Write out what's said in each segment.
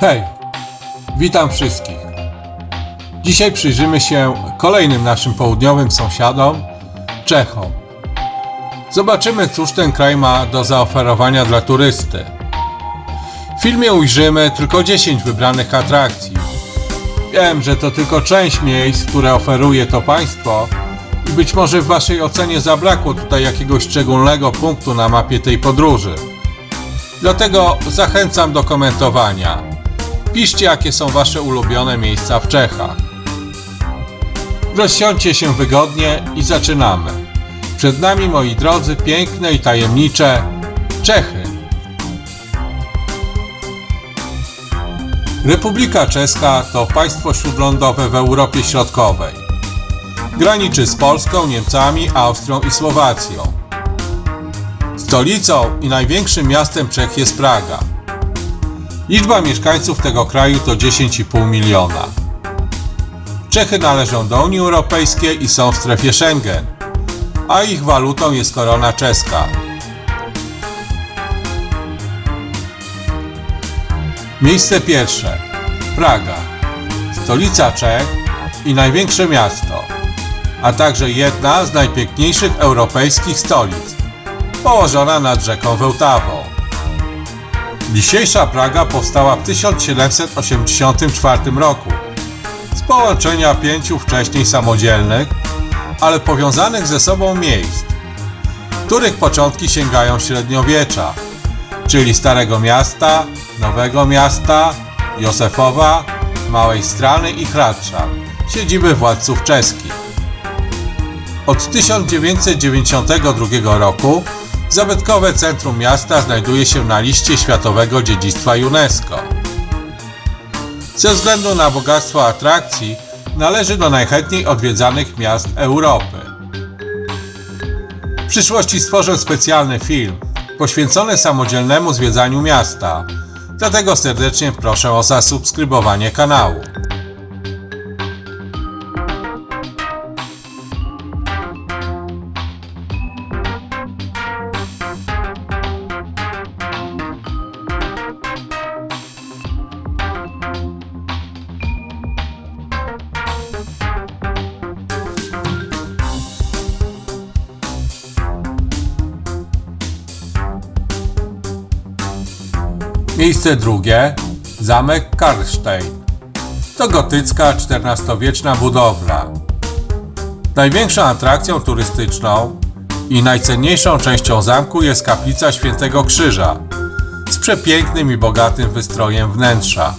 Hej, witam wszystkich. Dzisiaj przyjrzymy się kolejnym naszym południowym sąsiadom, Czechom. Zobaczymy, cóż ten kraj ma do zaoferowania dla turysty. W filmie ujrzymy tylko 10 wybranych atrakcji. Wiem, że to tylko część miejsc, które oferuje to państwo i być może w Waszej ocenie zabrakło tutaj jakiegoś szczególnego punktu na mapie tej podróży. Dlatego zachęcam do komentowania. Piszcie, jakie są Wasze ulubione miejsca w Czechach. Rozsiądźcie się wygodnie i zaczynamy. Przed nami, moi drodzy, piękne i tajemnicze Czechy. Republika Czeska to państwo śródlądowe w Europie Środkowej. Graniczy z Polską, Niemcami, Austrią i Słowacją. Stolicą i największym miastem Czech jest Praga. Liczba mieszkańców tego kraju to 10,5 miliona. Czechy należą do Unii Europejskiej i są w strefie Schengen, a ich walutą jest korona czeska. Miejsce pierwsze. Praga. Stolica Czech i największe miasto, a także jedna z najpiękniejszych europejskich stolic, położona nad rzeką Wełtawą. Dzisiejsza Praga powstała w 1784 roku z połączenia pięciu wcześniej samodzielnych, ale powiązanych ze sobą miejsc, których początki sięgają średniowiecza, czyli Starego Miasta, Nowego Miasta, Józefowa, Małej Strany i Hradcza, siedziby władców czeskich. Od 1992 roku zabytkowe centrum miasta znajduje się na liście Światowego Dziedzictwa UNESCO. Ze względu na bogactwo atrakcji należy do najchętniej odwiedzanych miast Europy. W przyszłości stworzę specjalny film poświęcony samodzielnemu zwiedzaniu miasta, dlatego serdecznie proszę o zasubskrybowanie kanału. Miejsce drugie Zamek Karlstein. To gotycka XIV-wieczna budowla. Największą atrakcją turystyczną i najcenniejszą częścią zamku jest kaplica Świętego Krzyża z przepięknym i bogatym wystrojem wnętrza.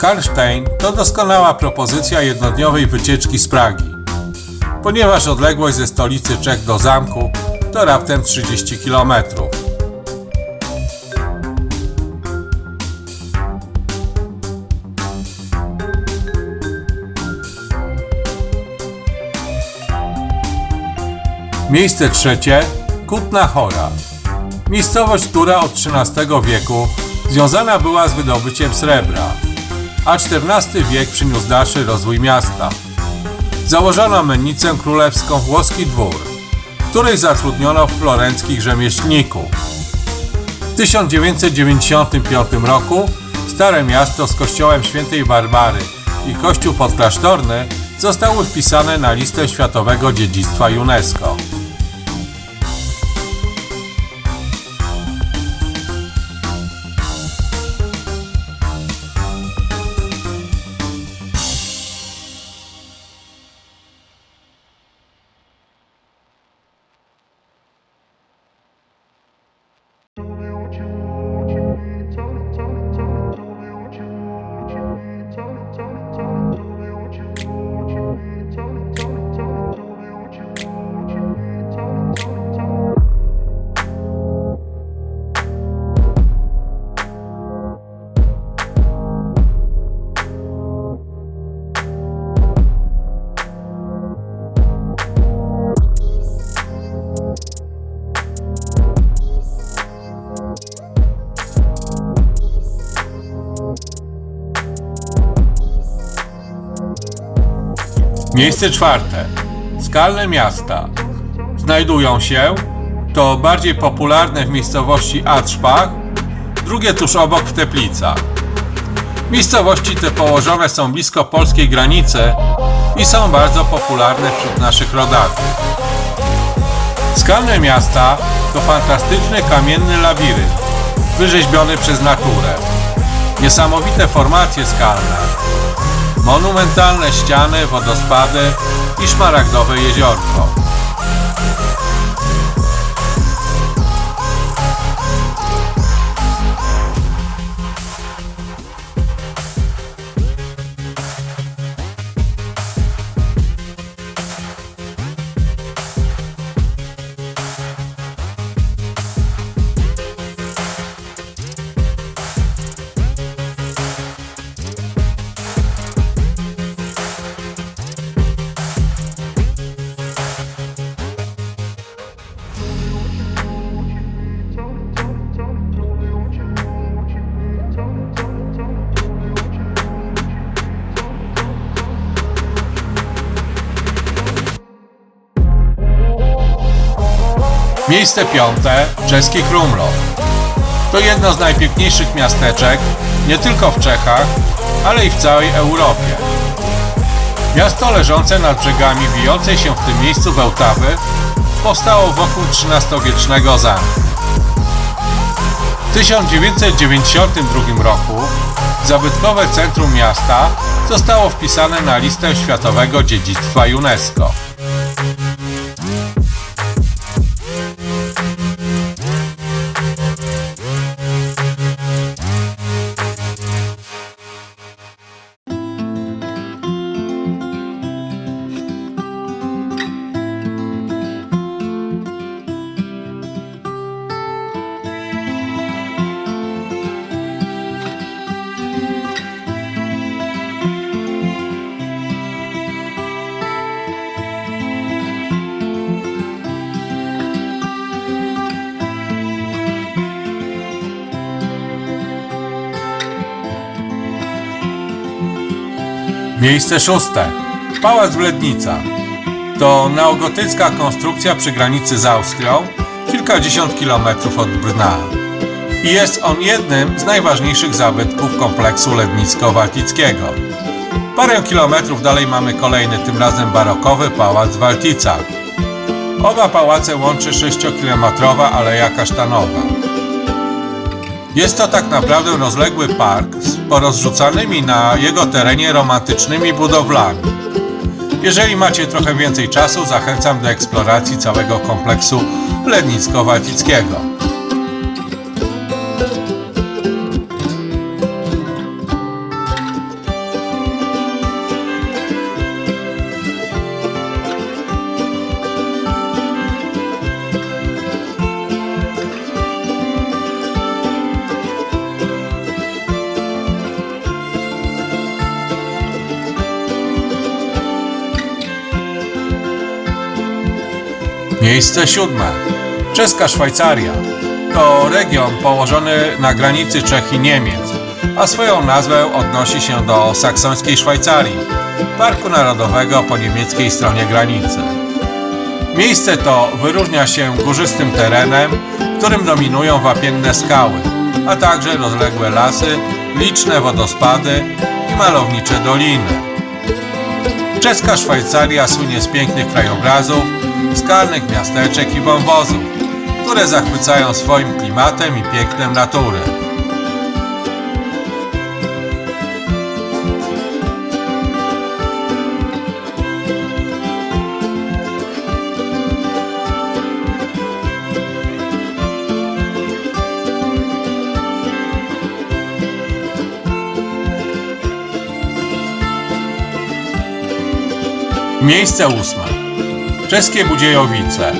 Karlstein to doskonała propozycja jednodniowej wycieczki z Pragi, ponieważ odległość ze stolicy Czech do zamku to raptem 30 kilometrów. Miejsce trzecie Kutna Chora. Miejscowość, która od XIII wieku związana była z wydobyciem srebra, a XIV wiek przyniósł dalszy rozwój miasta. Założono mennicę królewską Włoski Dwór, w której zatrudniono florenckich rzemieślników. W 1995 roku Stare Miasto z kościołem świętej Barbary i kościół podklasztorny zostały wpisane na listę Światowego Dziedzictwa UNESCO. Miejsce czwarte. Skalne miasta. Znajdują się to bardziej popularne w miejscowości Atrzpach, drugie tuż obok w Teplicach. Miejscowości te położone są blisko polskiej granicy i są bardzo popularne wśród naszych rodaków. Skalne miasta to fantastyczny kamienny labirynt, wyrzeźbiony przez naturę. Niesamowite formacje skalne, monumentalne ściany, wodospady i szmaragdowe jeziorko. Miejsce piąte czeski Krumlov. To jedno z najpiękniejszych miasteczek nie tylko w Czechach, ale i w całej Europie. Miasto leżące nad brzegami wijącej się w tym miejscu Wełtawy powstało wokół XIII-wiecznego zamku. W 1992 roku zabytkowe centrum miasta zostało wpisane na listę światowego dziedzictwa UNESCO. Miejsce szóste. Pałac w Lednicach. To neogotycka konstrukcja przy granicy z Austrią, kilkadziesiąt kilometrów od Brna. I jest on jednym z najważniejszych zabytków kompleksu lednicko-waltickiego. Parę kilometrów dalej mamy kolejny, tym razem barokowy pałac w Walticach. Oba pałace łączy 6-kilometrowa Aleja Kasztanowa. Jest to tak naprawdę rozległy park z porozrzucanymi na jego terenie romantycznymi budowlami. Jeżeli macie trochę więcej czasu, zachęcam do eksploracji całego kompleksu Lednicko-Waltickiego. Miejsce siódme. Czeska Szwajcaria. To region położony na granicy Czech i Niemiec, a swoją nazwę odnosi się do saksońskiej Szwajcarii, parku narodowego po niemieckiej stronie granicy. Miejsce to wyróżnia się górzystym terenem, którym dominują wapienne skały, a także rozległe lasy, liczne wodospady i malownicze doliny. Czeska Szwajcaria słynie z pięknych krajobrazów, skalnych miasteczek i wąwozów, które zachwycają swoim klimatem i pięknem natury. Miejsce ósme. Czeskie Budziejowice.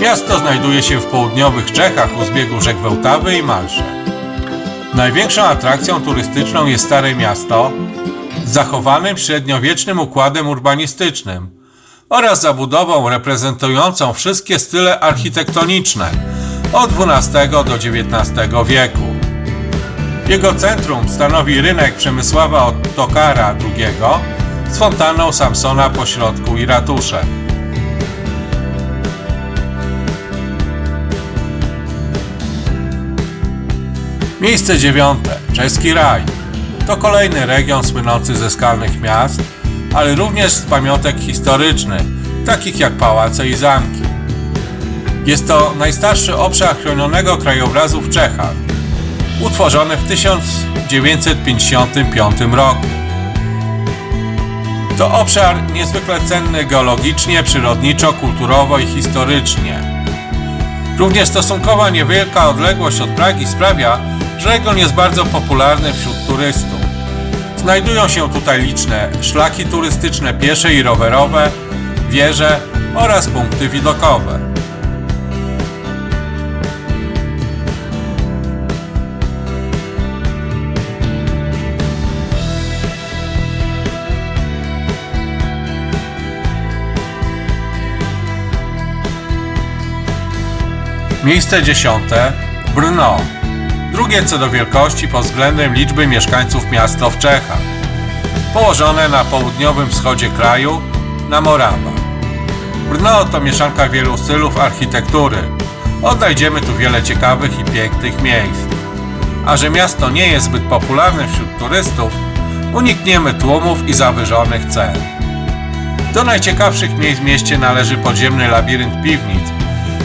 Miasto znajduje się w południowych Czechach u zbiegu rzek Wełtawy i Malsze. Największą atrakcją turystyczną jest Stare Miasto z zachowanym średniowiecznym układem urbanistycznym oraz zabudową reprezentującą wszystkie style architektoniczne od XII do XIX wieku. Jego centrum stanowi rynek Przemysława Ottokara II z fontanną Samsona po środku i ratuszem. Miejsce dziewiąte. Czeski Raj. To kolejny region słynący ze skalnych miast, ale również z pamiątek historycznych, takich jak pałace i zamki. Jest to najstarszy obszar chronionego krajobrazu w Czechach, utworzony w 1955 roku. To obszar niezwykle cenny geologicznie, przyrodniczo, kulturowo i historycznie. Również stosunkowo niewielka odległość od Pragi sprawia, że region jest bardzo popularny wśród turystów. Znajdują się tutaj liczne szlaki turystyczne piesze i rowerowe, wieże oraz punkty widokowe. Miejsce dziesiąte Brno. Drugie co do wielkości pod względem liczby mieszkańców miasto w Czechach. Położone na południowym wschodzie kraju, na Morawa. Brno to mieszanka wielu stylów architektury. Odnajdziemy tu wiele ciekawych i pięknych miejsc. A że miasto nie jest zbyt popularne wśród turystów, unikniemy tłumów i zawyżonych cen. Do najciekawszych miejsc w mieście należy podziemny labirynt piwnic,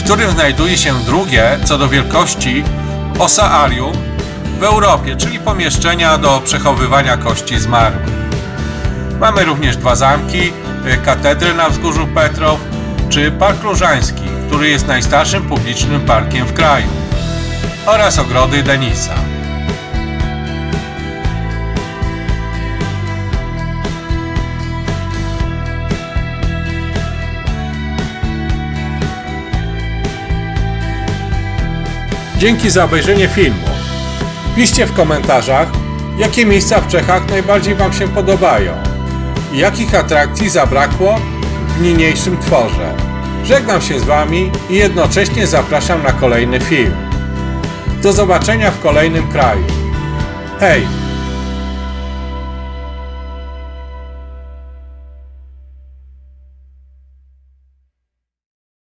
w którym znajduje się drugie co do wielkości osaarium w Europie, czyli pomieszczenia do przechowywania kości zmarłych. Mamy również dwa zamki, y, katedrę na wzgórzu Petrow czy Park Różański, który jest najstarszym publicznym parkiem w kraju oraz ogrody Denisa. Dzięki za obejrzenie filmu. Piszcie w komentarzach, jakie miejsca w Czechach najbardziej Wam się podobają i jakich atrakcji zabrakło w niniejszym tworze. Żegnam się z Wami i jednocześnie zapraszam na kolejny film. Do zobaczenia w kolejnym kraju. Hej!